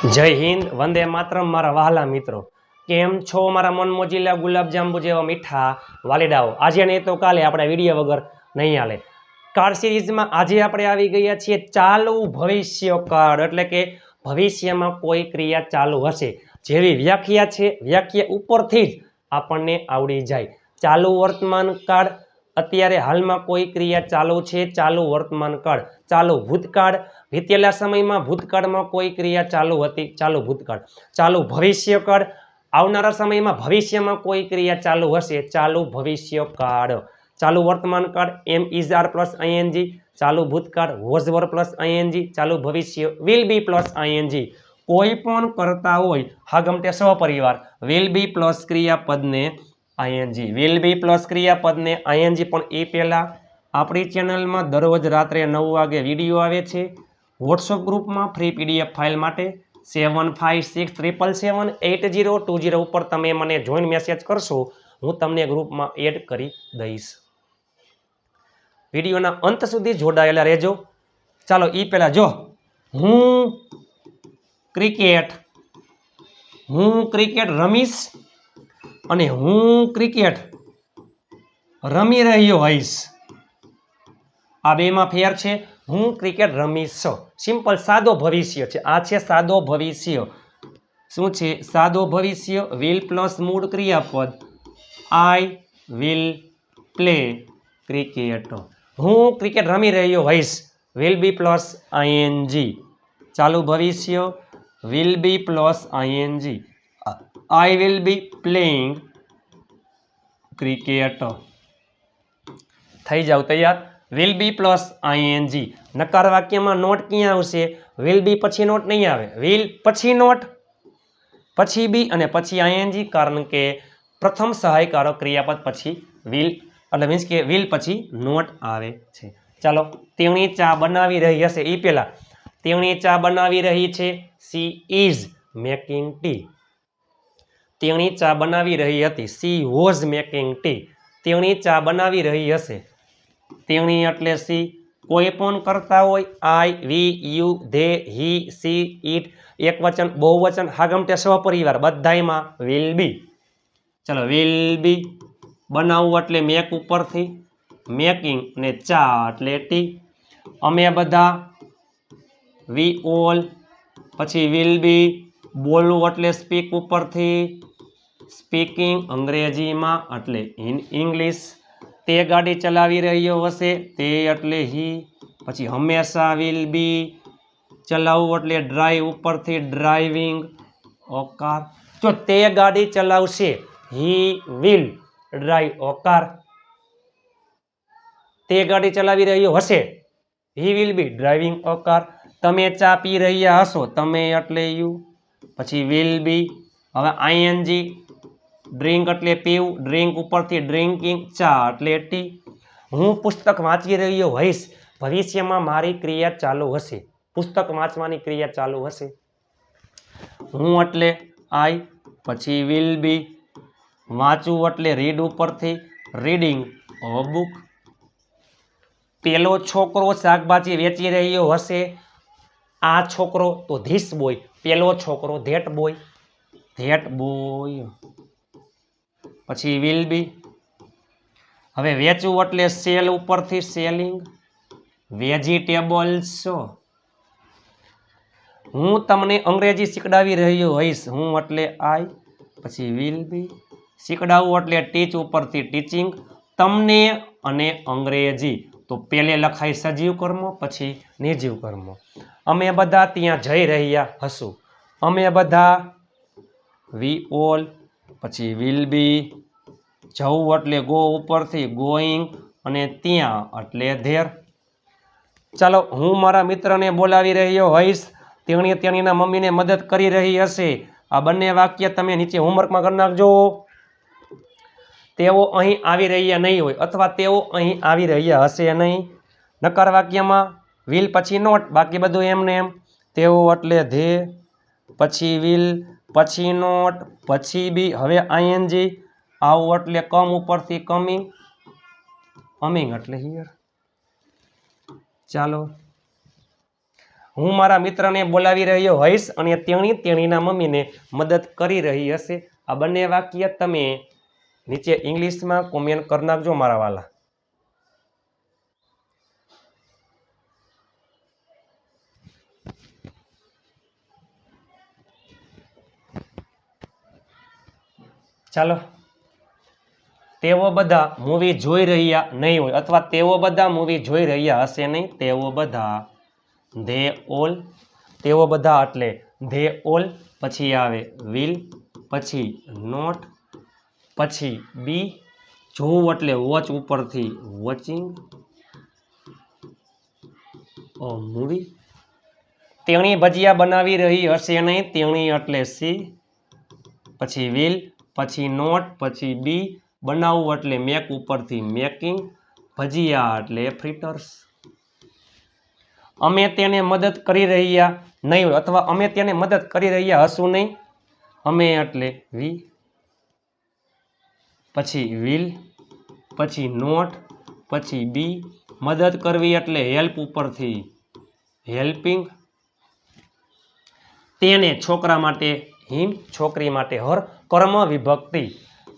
જય હિન્દ, વંદે માતરમ, મારા વહાલા મિત્રો. કેમ છો મારા મનમોજીલા ગુલાબજાંબુ જેવા મીઠા વાલીડાઓ? આજે નહીં તો કાલે આપણે વીડિયો વગર નહીં હાલે. કાર્ડ સિરીઝમાં આજે આપણે આવી ગયા છીએ ચાલુ ભવિષ્ય કાળ, એટલે કે ભવિષ્યમાં કોઈ ક્રિયા ચાલુ હશે. જેવી વ્યાખ્યા છે, વ્યાખ્યા ઉપરથી જ આપણને આવડી જાય. ચાલુ વર્તમાન કાળ, અત્યારે હાલમાં કોઈ ક્રિયા ચાલુ છે? ચાલુ વર્તમાન કાળ. ચાલુ ભૂતકાળ વીતેલા સમયમાં ભૂતકાળમાં કોઈ ક્રિયા ચાલુ હતી? ચાલુ ભૂતકાળ. ચાલુ ભવિષ્યકાળ. આવનારા સમયમાં ભવિષ્યમાં કોઈ ક્રિયા ચાલુ હશે? ચાલુ ભવિષ્યકાળ. ચાલુ વર્તમાન કાળ am is are plus ING ચાલુ ભૂતકાળ વોઝ વર પ્લસ આઈએનજી ચાલુ ભવિષ્ય વિલ બી પ્લસ આઈએનજી કોઈ પણ કરતા હોય, હા ગમતે સહપરિવાર વિલ બી પ્લસ ક્રિયાપદને આઈએનજી વિલ બી પ્લસ ક્રિયાપદને આઈએનજી પણ એ પહેલાં આપણી ચેનલમાં દરરોજ રાત્રે નવ વાગે વીડિયો આવે છે. વોટ્સઅપ ગ્રુપમાં ફ્રી પીડીએફ ફાઇલ માટે seven five six triple seven eight zero two zero ઉપર તમે મને જોઈન મેસેજ કરશો, હું તમને ગ્રુપમાં એડ કરી દઈશ. વિડીયોના અંત સુધી જોડાયેલા રહેજો. ચાલો એ પહેલાં જો, હું ક્રિકેટ હું ક્રિકેટ રમીશ અને હું ક્રિકેટ રમી રહ્યો હોઈશ. આ બેમાં ફેર છે. હું ક્રિકેટ રમીશ સિમ્પલ સાદો ભવિષ્ય છે. આ છે સાદો ભવિષ્ય. શું છે? સાદો ભવિષ્ય? વિલ પ્લસ મૂળ ક્રિયાપદ. આઈ વિલ પ્લે ક્રિકેટ હું ક્રિકેટ રમી રહ્યો હોઈશ. વિલ બી પ્લસ આઈએનજી ચાલુ ભવિષ્ય. Will be plus ING I will be playing cricket થઈ જાવ, તૈયાર? વિલ બી પ્લસ આઈએનજી નકાર વાક્યમાં નોટ ક્યાં આવશે? વિલ બી પછી નોટ નહીં આવે. વિલ પછી નોટ, પછી બી અને પછી આઈએનજી કારણ કે પ્રથમ સહાયકારો ક્રિયાપદ પછી વિલ એટલે મીન્સ કે વિલ પછી નોટ આવે છે. ચાલો, તેણી ચા બનાવી રહી હશે. એ પહેલાં તેણી ચા બનાવી રહી છે. સી ઇઝ મેકિંગ ટી તેણી ચા બનાવી રહી હતી. સી વોઝ મેકિંગ ટી તેણી ચા બનાવી રહી હશે. તેણી એટલે સી. કોઈ પણ કરતા હોય, I, we, you, they, he, she it એક વચન બહુવચન હાગમટે સ્વપરિવાર બધાયમાં વિલ બી ચલો વિલ બી બનાવવું એટલે મેક ઉપરથી મેકિંગ ને ચા એટલે ટી. અમે બધા વી ઓલ પછી વિલ બી બોલવું એટલે સ્પીક ઉપરથી સ્પીકિંગ અંગ્રેજીમાં એટલે ઇન ઇંગ્લિશ તે ગાડી ચલાવી રહ્યો હશે, તે એટલે હી. પછી હંમેશા વિલ બી ચલાવવું એટલે ડ્રાઈવ ઉપરથી ડ્રાઇવિંગ ઓકાર જો તે ગાડી ચલાવશે હી વિલ ડ્રાઈવ ઓકાર તે ગાડી ચલાવી રહ્યો હશે હી વિલ બી ડ્રાઇવિંગ ઓકાર તમે ચા પી રહ્યા હશો, તમે એટલે યુ પછી વિલ બી હવે આઈએનજી ડ્રિંક એટલે પીવું ડ્રિંક ઉપરથી ડ્રિંકિંગ ચા એટલે ટી હું પુસ્તક વાંચી રહ્યો હોઈશ, ભવિષ્યમાં મારી ક્રિયા ચાલુ હશે. પુસ્તક વાંચવાની ક્રિયા ચાલુ હશે. હું એટલે આઈ પછી વિલ બી વાંચવું એટલે રીડ ઉપરથી રીડિંગ અ બુક પેલો છોકરો શાકભાજી વેચી રહ્યો હશે, આ છોકરો તો ધીસ બોય પેલો છોકરો ધેટ બોય ધેટ બોય પછી વિલ બી હવે વેચવું એટલે સેલ ઉપરથી સેલિંગ વેજીટેબલ્સ હું તમને અંગ્રેજી શીખડાવી રહ્યો હોઈશ. હું એટલે આઈ પછી વિલ બી શીખડાવવું એટલે ટીચ ઉપરથી ટીચિંગ તમને અને અંગ્રેજી. તો પહેલે લખાય સજીવ કર્મો, પછી નિર્જીવ કર્મો. અમે બધા ત્યાં જઈ રહ્યા હશું. અમે બધા વી ઓલ પછી વિલ બી જવું એટલે ગો ઉપરથી ગોઈંગ અને ત્યાં એટલે ધેર ચાલો, હું મારા મિત્રને બોલાવી રહ્યો હોઈશ. તેણી તેણીના મમ્મીને મદદ કરી રહી હશે. આ બંને વાક્ય તમે નીચે હોમવર્કમાં કરી નાખજો. તેઓ અહીં આવી રહ્યા નહીં હોય અથવા તેઓ અહીં આવી રહ્યા હશે નહીં. નકાર વાક્યમાં વિલ પછી નોટ બાકી બધું એમને એમ. તેઓ એટલે ધે પછી વિલ પછી નોટ પછી બી, હવે આઈએનજી આવું એટલે કમ ઉપરથી કમિંગ કમિંગ એટલે હિયર ચાલો. હું મારા મિત્રને બોલાવી રહ્યો હોઈશ અને તેણી તેણીના મમ્મીને મદદ કરી રહી હશે. આ બંને વાક્ય તમે નીચે ઇંગ્લિશમાં કોમેન્ટ કરી નાખજો મારા વાલા. ચાલો. તેઓ બધા મૂવી જોઈ રહ્યા નહીં હોય અથવા તેઓ બધા મૂવી જોઈ રહ્યા હશે નહીં, તેઓ બધા ધે ઓલ, તેઓ બધા એટલે ધે ઓલ, પછી આવે વિલ, પછી નોટ, પછી બી, જોવું એટલે વોચ ઉપરથી વોચિંગ મૂવી તેણી ભજીયા બનાવી રહી હશે નહીં, તેણી એટલે સી, પછી વિલ પછી નોટ, પછી બી બનાવવું એટલે મેક ઉપરથી મેકિંગ, ભજીયા એટલે ફ્રિટર્સ અમે તેને મદદ કરી રહ્યા નહીં, અથવા અમે તેને મદદ કરી રહ્યા હશું નહીં. અમે એટલે વી પછી વિલ પછી નોટ, પછી બી મદદ કરવી એટલે હેલ્પ ઉપરથી હેલ્પિંગ તેને છોકરા માટે, હિમ છોકરી માટે હર કર્મ વિભક્તિ.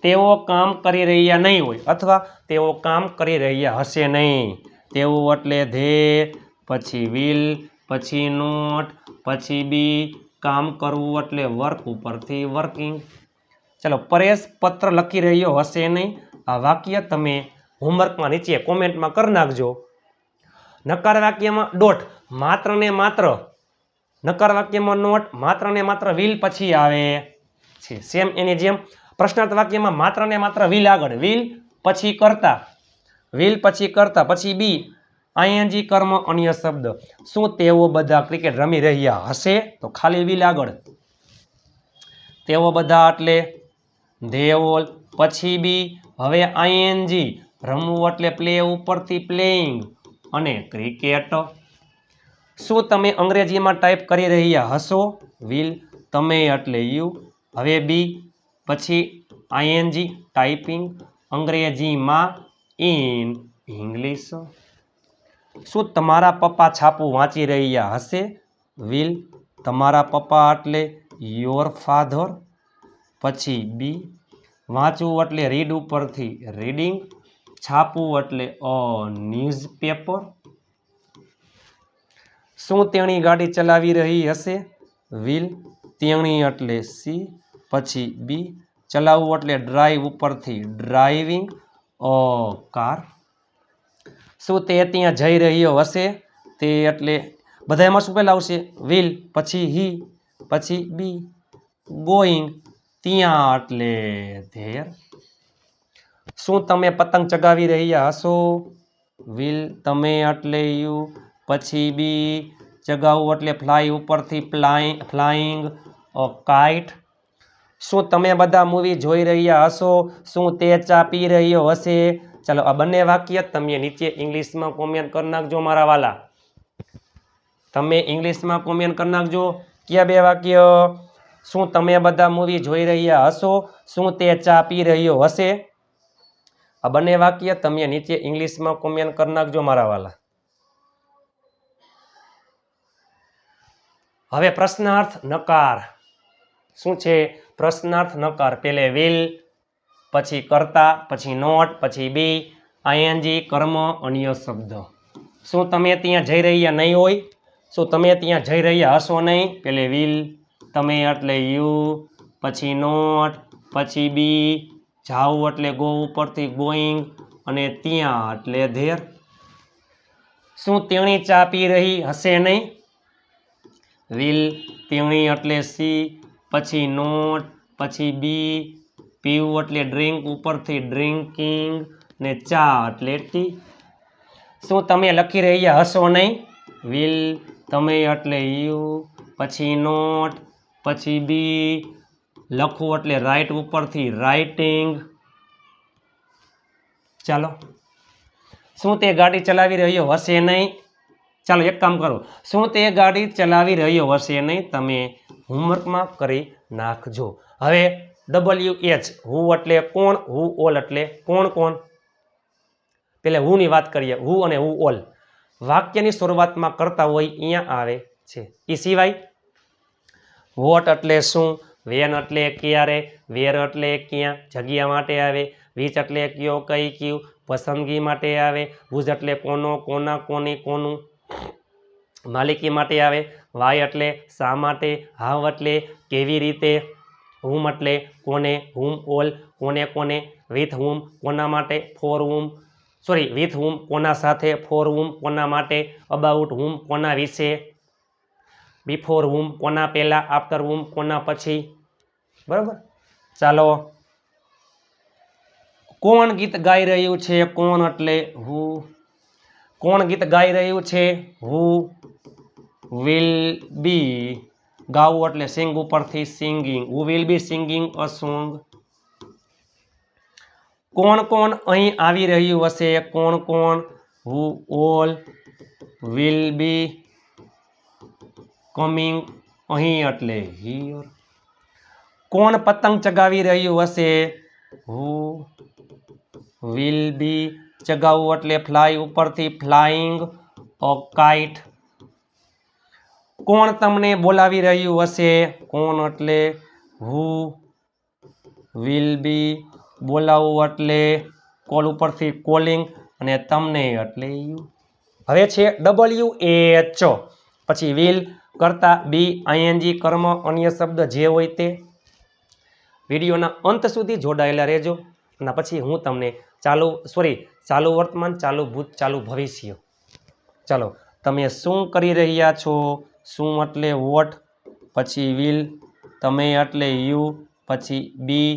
તેઓ કામ કરી રહ્યા નહીં હોય અથવા તેઓ કામ કરી રહ્યા હશે નહીં. તેઓ એટલે ધે, પછી વિલ, પછી નોટ, પછી બી. કામ કરવું એટલે વર્ક ઉપરથી વર્કિંગ. ચલો, પરેશ પત્ર લખી રહ્યો હશે નહીં. આ વાક્ય તમે હોમવર્કમાં નીચે કોમેન્ટમાં કરી નાખજો. નકાર વાક્યમાં ડોટ, માત્ર ને માત્ર. નકાર વાક્યમાં નોટ, માત્ર ને માત્ર, વિલ પછી આવે. છે. સેમ એની જેમ પ્રશ્નાર્થ વાક્યમાં માત્ર ને માત્ર વિલ આગળ. વિલ પછી કરતા. વિલ પછી કરતા. પછી બી આઈએનજી કર્મ અન્ય શબ્દ. શું તેઓ બધા ક્રિકેટ રમી રહ્યા હશે? તો ખાલી વિલ આગળ. તેઓ બધા એટલે ધે પછી બી હવે આઈએનજી રમવું એટલે પ્લે ઉપરથી પ્લેઇંગ અને ક્રિકેટ શું તમે અંગ્રેજીમાં ટાઈપ કરી રહ્યા હશો? વિલ તમે એટલે યુ હવે બી પછી આઈએનજી ટાઈપિંગ અંગ્રેજીમાં ઇન ઇંગ્લિશ શું તમારા પપ્પા છાપું વાંચી રહ્યા હશે? વિલ તમારા પપ્પા એટલે યોર ફાધર પછી બી વાંચવું એટલે રીડ ઉપરથી રીડિંગ છાપવું એટલે અ ન્યૂઝપેપર શું તેણી ગાડી ચલાવી રહી હશે? વિલ તેણી એટલે સી પછી બી ચલાવવું એટલે ડ્રાઈવ ઉપરથી ડ્રાઇવિંગ અ કાર શું તે ત્યાં જઈ રહ્યો હશે? તે એટલે બધા એમાં શું પહેલાં આવશે? વિલ પછી હી પછી બી ગોઈંગ ત્યાં એટલે ધેર શું તમે પતંગ ચગાવી રહ્યા હશો? વિલ તમે એટલે યુ પછી બી ચગાવવું એટલે ફ્લાય ઉપરથી ફ્લાઇંગ ફ્લાઇંગ કાઇટ શું તમે બધા મૂવી જોઈ રહ્યા હશો? શું તે ચા પી રહ્યો હશે? ચાલો, આ બંને વાક્ય તમે નીચે ઇંગ્લિશમાં કોમેન્ટ કરી નાખજો મારા વાલા. તમે ઇંગ્લિશમાં કોમેન્ટ કરી નાખજો. કયા બે વાક્ય? શું તમે બધા મૂવી જોઈ રહ્યા હશો? શું તે ચા પી રહ્યો હશે? આ બંને વાક્ય તમે નીચે ઇંગ્લિશમાં કોમેન્ટ કરી નાખજો મારા વાલા. હવે પ્રશ્નાર્થ નકાર. શું છે? પ્રશ્નાર્થ નકાર પેલે વિલ, પછી કરતા, પછી નોટ, પછી બી આઈએનજી કર્મ, અન્ય શબ્દ. શું તમે ત્યાં જઈ રહ્યા નહીં હોય? શું તમે ત્યાં જઈ રહ્યા હશો નહીં? પેલે વિલ, તમે એટલે યુ, પછી નોટ, પછી બી, જાઉં એટલે ગો ઉપરથી ગોઈંગ, અને ત્યાં એટલે ધેર. શું તેણી ચા પી રહી હશે નહીં? વિલ, તેણી એટલે સી પછી નોટ, પછી બી, પીવું એટલે ડ્રિંક, ઉપરથી ડ્રિંકિંગ ને ચા એટલે ટી. શું તમે લખી રહ્યા હશો નહીં? વિલ, તમે એટલે યુ, પછી નોટ, પછી બી, લખવું એટલે રાઇટ ઉપરથી રાઇટિંગ ચાલો. શું તે ગાડી ચલાવી રહ્યો હશે નહીં? ચાલો, એક કામ કરો. શું તે ગાડી ચલાવી રહ્યો હશે નહીં? તમે હોમવર્કમાં કરી નાખજો. હવે ડબલ્યુ એચ હુ એટલે કોણ હુ ઓલ એટલે કોણ કોણ? પેલે હુની વાત કરીએ હુ અને હુ ઓલ વાક્યની શરૂઆતમાં કરતા હોય અહીંયા આવે છે. એ સિવાય વોટ એટલે શું વેન એટલે ક્યારે વેર એટલે ક્યાં, જગ્યા માટે આવે વીચ એટલે કયો, કઈ કયું, પસંદગી માટે આવે હુઝ એટલે કોનો, કોના, કોની, કોનું? માલિકી માટે આવે, વાય એટલે શા માટે, હાવ એટલે કેવી રીતે, હુમ એટલે કોને, હુમ ઓલ, કોને કોને, વિથ હુમ કોના માટે, for whom, sorry, with whom કોના સાથે, ફોર હુમ કોના માટે, અબાઉટ હુમ કોના વિશે, બિફોર હુમ કોના પહેલાં, આફ્ટર હુમ કોના પછી, બરાબર? ચાલો. કોણ ગીત ગાઈ રહ્યું છે, કોણ એટલે હુ? કોણ ગીત ગાઈ રહ્યું છે? હુ વિલ બી ગાવું એટલે સિંગ ઉપરથી singing who will be singing a song કોણ કોણ અહીં આવી રહ્યું હશે? કોણ કોણ? Who all will be coming અહીં એટલે હિયર કોણ પતંગ ચગાવી રહ્યું હશે? હુ વિલ બી ચગાવવું એટલે ફ્લાય ઉપરથી ફ્લાઇંગ કાઇટ કોણ તમને બોલાવી રહ્યું હશે? કોણ એટલે? હુ વિલ બી બોલાવવું એટલે? કોલ ઉપરથી કોલિંગ અને તમને એટલે યુ હવે છે ડબલ્યુ એચ પછી વિલ કરતા બી આઈએનજી કર્મ, અન્ય શબ્દ જે હોય તે. વિડીયોના અંત સુધી જોડાયેલા રહેજો. અને પછી હું તમને ચાલુ સોરી ચાલુ વર્તમાન, ચાલુ ભૂત, ચાલુ ભવિષ્ય. ચાલો, તમે શું કરી રહ્યા છો? શું એટલે વોટ પછી વિલ તમે એટલે યુ પછી બી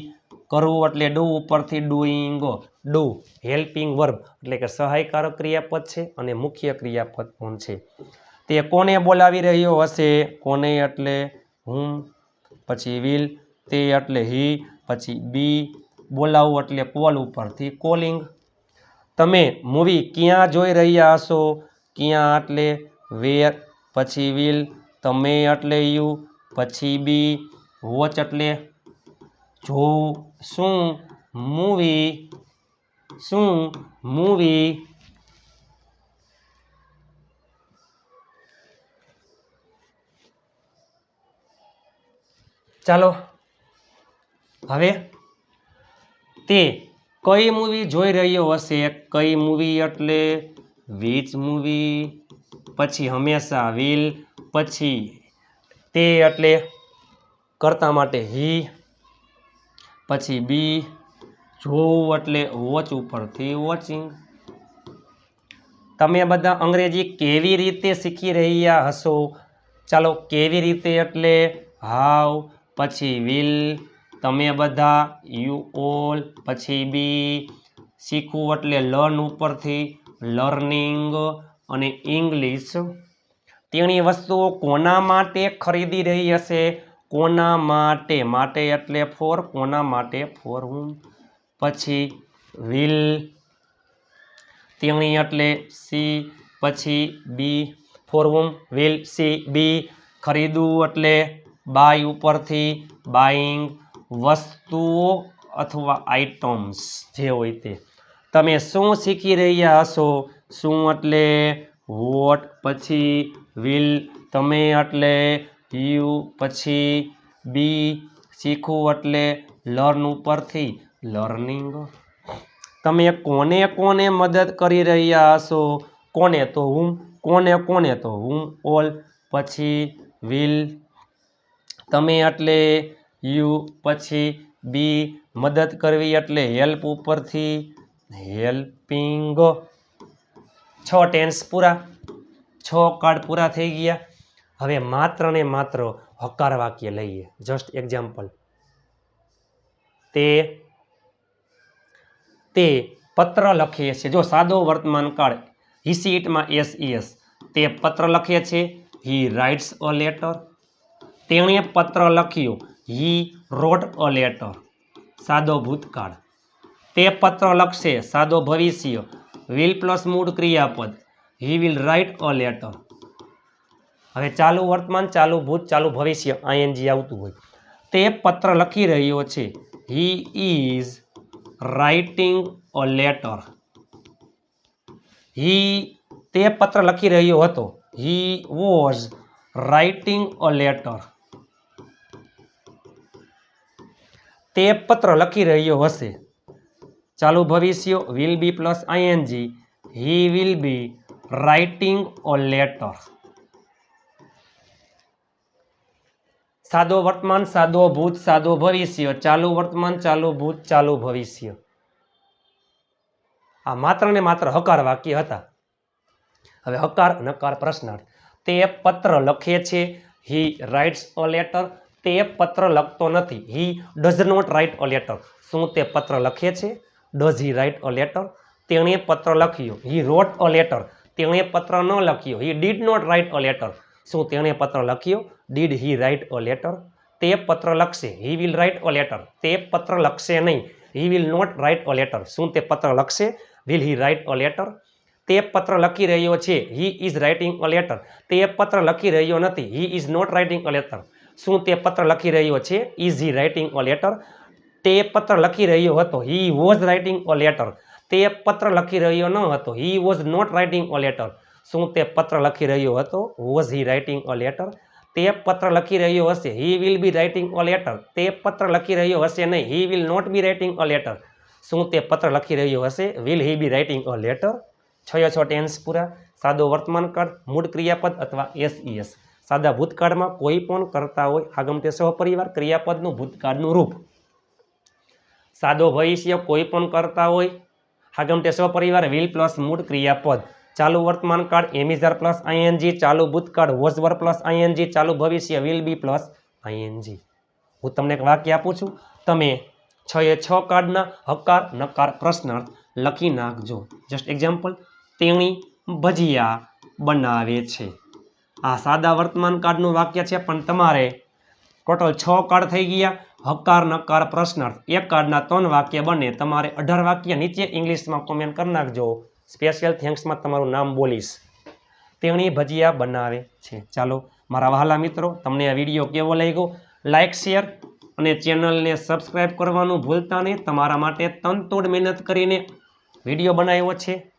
કરવું એટલે ડુ ઉપરથી ડુઈંગ ડુ હેલ્પિંગ વર્બ એટલે કે સહાયકારક ક્રિયાપદ છે અને મુખ્ય ક્રિયાપદ પણ છે. તે કોને બોલાવી રહ્યો હશે? કોને એટલે હું, પછી વિલ તે એટલે હી પછી બી બોલાવવું એટલે કોલ ઉપરથી કોલિંગ તમે મૂવી ક્યાં જોઈ રહ્યા હશો? ક્યાં એટલે? વેર પછી વિલ તમે એટલે યુ પછી બી વોચ એટલે જોવું. શું? મૂવી શું? મૂવી ચાલો. હવે તે કઈ મૂવી જોઈ રહ્યો હશે? કઈ મૂવી એટલે વીચ મૂવી પછી હંમેશા વિલ પછી તે એટલે કરતા માટે હી પછી બી જોવું એટલે વોચ ઉપરથી વોચિંગ તમે બધા અંગ્રેજી કેવી રીતે શીખી રહ્યા હશો? ચાલો કેવી રીતે એટલે હાવ પછી વિલ તમે બધા યુ ઓલ પછી બી શીખવું એટલે લર્ન ઉપરથી લર્નિંગ અને ઇંગ્લિશ તેણી વસ્તુઓ કોના માટે ખરીદી રહી હશે? કોના માટે? માટે એટલે ફોર કોના માટે ફોર હું પછી વિલ તેણી એટલે સી પછી બી ફોર હું વિલ સી બી ખરીદવું એટલે બાય ઉપરથી બાઇંગ વસ્તુઓ અથવા આઇટમ્સ જે હોય તે. તમે શું શીખી રહ્યા હશો? શું એટલે વોટ પછી વિલ તમે એટલે યુ પછી બી શીખવું એટલે લર્ન ઉપરથી. લર્નિંગ તમે કોને કોને મદદ કરી રહ્યા હશો? કોને તો હું, કોને કોને તો હું ઓલ પછી વિલ તમે એટલે યુ પછી બી મદદ કરવી એટલે હેલ્પ ઉપરથી હેલ્પિંગ છ ટેન્સ પૂરા. છ કાર્ડ પૂરા થઈ ગયા. હવે માત્ર ને માત્ર હકાર વાક્ય લઈએ. જસ્ટ એક્ઝામ્પલ તે તે પત્ર લખીએ છે. જો સાદો વર્તમાન કાળ હિસીટમાં એસ એસ તે પત્ર લખે છે. હી રાઇટ્સ અ લેટર તેણે પત્ર લખ્યું. હી રોટ અ લેટર, સાદો ભૂતકાળ. તે પત્ર લખશે, સાદો ભવિષ્ય વિલ પ્લસ મૂળ ક્રિયાપદ he will write a letter હવે ચાલુ વર્તમાન, ચાલુ ભૂત, ચાલુ ભવિષ્ય, આઈએનજી આવતું હોય. તે પત્ર લખી રહ્યો છે he is writing a letter he તે પત્ર લખી રહ્યો હતો he was writing a letter તે પત્ર લખી રહ્યો હશે. ચાલુ ભવિષ્ય will be plus ING he will be writing a letter સાદો વર્તમાન, સાદો ભૂત, સાદો ભવિષ્ય. ચાલુ વર્તમાન, ચાલુ ભૂત, ચાલુ ભવિષ્ય. આ માત્ર ને માત્ર હકાર વાક્ય હતા. હવે હકાર, નકાર પ્રશ્નાર્થ તે પત્ર લખે છે. હી રાઇટ્સ અ લેટર તે પત્ર લખતો નથી. He does not write a letter શું તે પત્ર લખે છે? Does he write a letter તેણે પત્ર લખ્યો. હી રોટ અ લેટર તેણે પત્ર ન લખ્યો. He did not write a letter શું તેણે પત્ર લખ્યો? Did he write a letter તે પત્ર લખશે. He will write a letter તે પત્ર લખશે નહીં. He will not write a letter શું તે પત્ર લખશે? Will he write a letter તે પત્ર લખી રહ્યો છે. He is writing a letter તે પત્ર લખી રહ્યો નથી. He is not writing a letter શું તે પત્ર લખી રહ્યો છે? Is he writing a letter તે પત્ર લખી રહ્યો હતો. He was writing a letter તે પત્ર લખી રહ્યો ન હતો. He was not writing a letter શું તે પત્ર લખી રહ્યો હતો? Was he writing a letter તે પત્ર લખી રહ્યો હશે. He will be writing a letter તે પત્ર લખી રહ્યો હશે નહીં. He will not be writing a letter શું તે પત્ર લખી રહ્યો હશે? Will he be writing a letter છયો છ ટેન્સ પૂરા. સાદો વર્તમાન કાળ, મૂળ ક્રિયાપદ અથવા એસઈએસ સાદા ભૂતકાળમાં કોઈ પણ કરતા હોય, આગમતે સહપરિવાર ક્રિયાપદનું ભૂતકાળનું રૂપ. સાદો ભવિષ્ય કોઈ પણ કરતા હોય, આગમતે સહપરિવાર વિલ પ્લસ મૂળ ક્રિયાપદ. ચાલુ વર્તમાન કાળ એમિઝાર પ્લસ આઈએનજી, ચાલુ ભૂતકાળ વોઝવર પ્લસ આઈએનજી, ચાલુ ભવિષ્ય વિલ બી પ્લસ આઈએનજી. હું તમને એક વાક્ય આપું છું. તમે છ એ છ કાર્ડના હકાર, નકાર, પ્રશ્નાર્થ લખી નાખજો. જસ્ટ એક્ઝામ્પલ તેણી ભજીયા બનાવે છે. આ સાદા વર્તમાન કાર્ડનું વાક્ય છે, પણ તમારે ટોટલ છ કાર્ડ થઈ ગયા. હકાર, નકાર, પ્રશ્નાર્થ, એક કાર્ડના ત્રણ વાક્ય બને. તમારે અઢાર વાક્ય નીચે ઇંગ્લિશમાં કોમેન્ટ કરી નાખજો. સ્પેશિયલ થેન્ક્સમાં તમારું નામ બોલીશ. તેણી ભજીયા બનાવે છે. ચાલો, મારા વહાલા મિત્રો, તમને આ વીડિયો કેવો લાગ્યો? લાઇક શેર અને ચેનલને સબસ્ક્રાઈબ કરવાનું ભૂલતા નહીં. તમારા માટે તનતોડ મહેનત કરીને વીડિયો બનાવ્યો છે.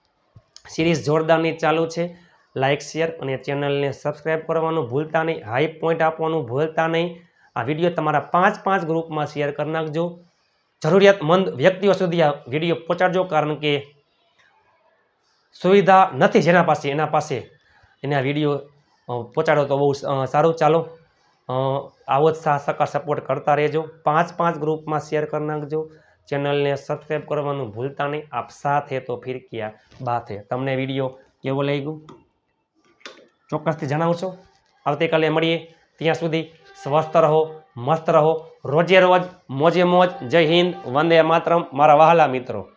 સિરીઝ જોરદારની ચાલુ છે. લાઇક શેર અને ચેનલને સબસ્ક્રાઈબ કરવાનું ભૂલતા નહીં. હાઈ પોઈન્ટ આપવાનું ભૂલતા નહીં. આ વીડિયો તમારા પાંચ પાંચ ગ્રુપમાં શેર કરી નાખજો. જરૂરિયાતમંદ વ્યક્તિઓ સુધી આ વીડિયો પહોંચાડજો, કારણ કે સુવિધા નથી જેના પાસે, એના પાસે. એને આ વીડિયો પહોંચાડો તો બહુ સારું. ચાલો આવો જ સાહ સકા સપોર્ટ કરતા રહેજો. પાંચ પાંચ ગ્રુપમાં શેર કરી નાખજો. ચેનલને સબસ્ક્રાઈબ કરવાનું ભૂલતા નહીં. આપ સાથ તો ફિર ક્યાં હે તમને વીડિયો કેવો લાગ્યું? ચોક્કસથી જણાવશો. આવતીકાલે મળીએ. ત્યાં સુધી સ્વસ્થ રહો, મસ્ત રહો. રોજે રોજ, મોજે મોજ. જય હિન્દ, વંદે માતરમ. મારા વહાલા મિત્રો.